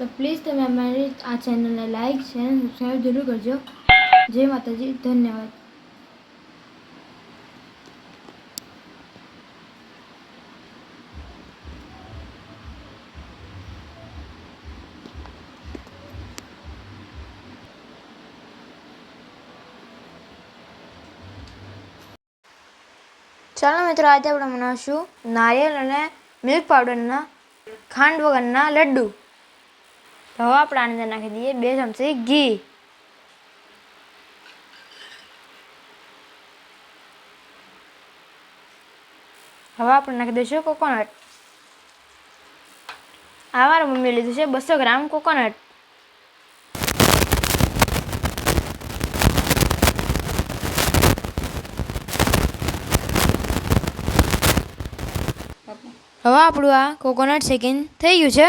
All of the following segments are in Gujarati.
તો પ્લીઝ તમે અમારી આ ચેનલને લાઈક, શેર અને સબસ્ક્રાઈબ જરૂર કરજો. જય માતાજી, ધન્યવાદ. ચાલો મિત્રો, આજે આપણે બનાવશું નારિયેળ અને મિલ્ક પાવડરના ખાંડ વગરના લડ્ડુ. હવે આપણે આની નાખી દઈએ બે ચમચી ઘી. હવે આપણે નાખી દઈશું કોકોનટ. આવાર મમ્મી લીધું છે બસો ગ્રામ કોકોનટ. હવે આપણું આ કોકોનટ શેકિંગ થઈ ગયું છે.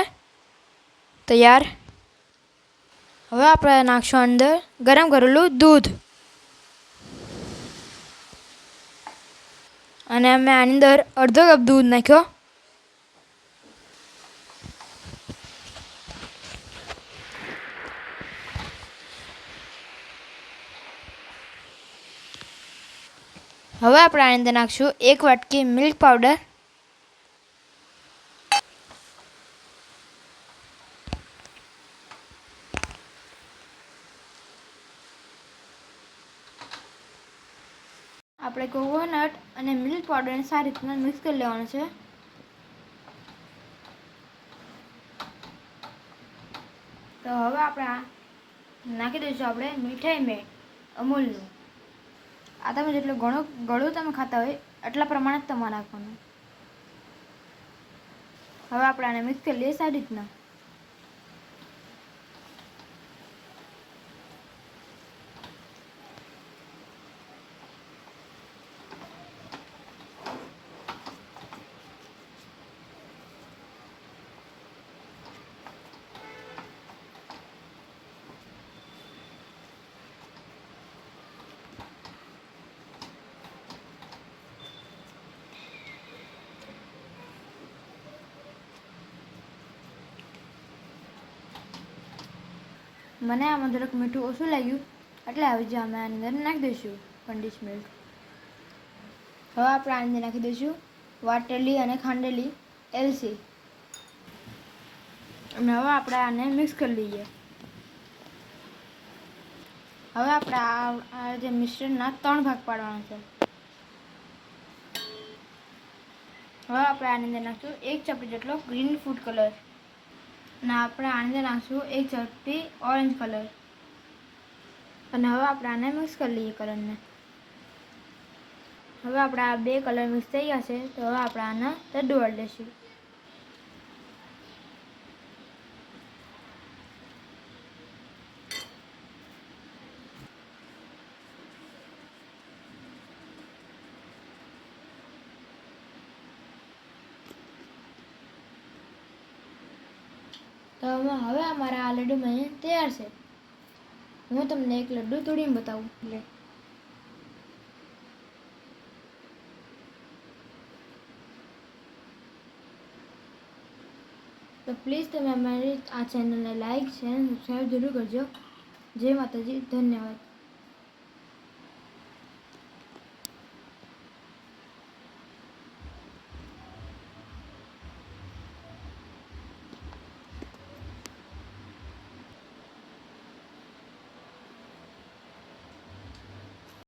તૈયાર? હવે આપણે નાખશું અંદર ગરમ કરેલું દૂધ. અને અમે આની અંદર અડધો કપ દૂધ નાખ્યો. હવે આપણે આની અંદર નાખશું એક વાટકી મિલ્ક પાવડર આપણે કોકોનટ અને મિલ્ક પાવડરને સારી રીતના મિક્સ કરી લેવાનું છે. તો હવે આપણે નાખી દઈશું આપણે મીઠાઈ મેં અમૂલનું. આ તમે જેટલું ઘણું ગળું તમે ખાતા હોય એટલા પ્રમાણે જ તમારે નાખવાનું. હવે આપણે આને મિક્સ કરી લઈએ સારી રીતના. મને આમાં જરાક મીઠું ઓછું લાગ્યું. એટલે આવી જ અમે અંદર નાખી દઈશું કંડીશ મિલ્ક હવે આપણે અંદર નાખી દઈશું વાટેલી અને ખાંડેલી એલસી અને હવે આપણે આને મિક્સ કરી લઈએ. હવે આપણે આ જે મિશ્રણના ત્રણ ભાગ પાડવાના છે. હવે આપણે આની અંદર નાખશું એક ચપટી જેટલો ગ્રીન ફૂડ કલર અને આપણે આની નાખશું એક ચપટી ઓરેન્જ કલર. અને હવે આપણે આને મિક્સ કરી લઈએ કલરને. હવે આપણે આ બે કલર મિક્સ થઈ ગયા છે, તો હવે આપણે આને વાળી લઈશું તો હવે અમારા આ લડ્ડુ અહીં તૈયાર છે. હું તમને એક લડ્ડુ તોડીને બતાવું. એટલે તો પ્લીઝ તમે અમારી આ ચેનલને લાઈક શેર સબસ્ક્રાઈબ જરૂર કરજો. જય માતાજી. ધન્યવાદ.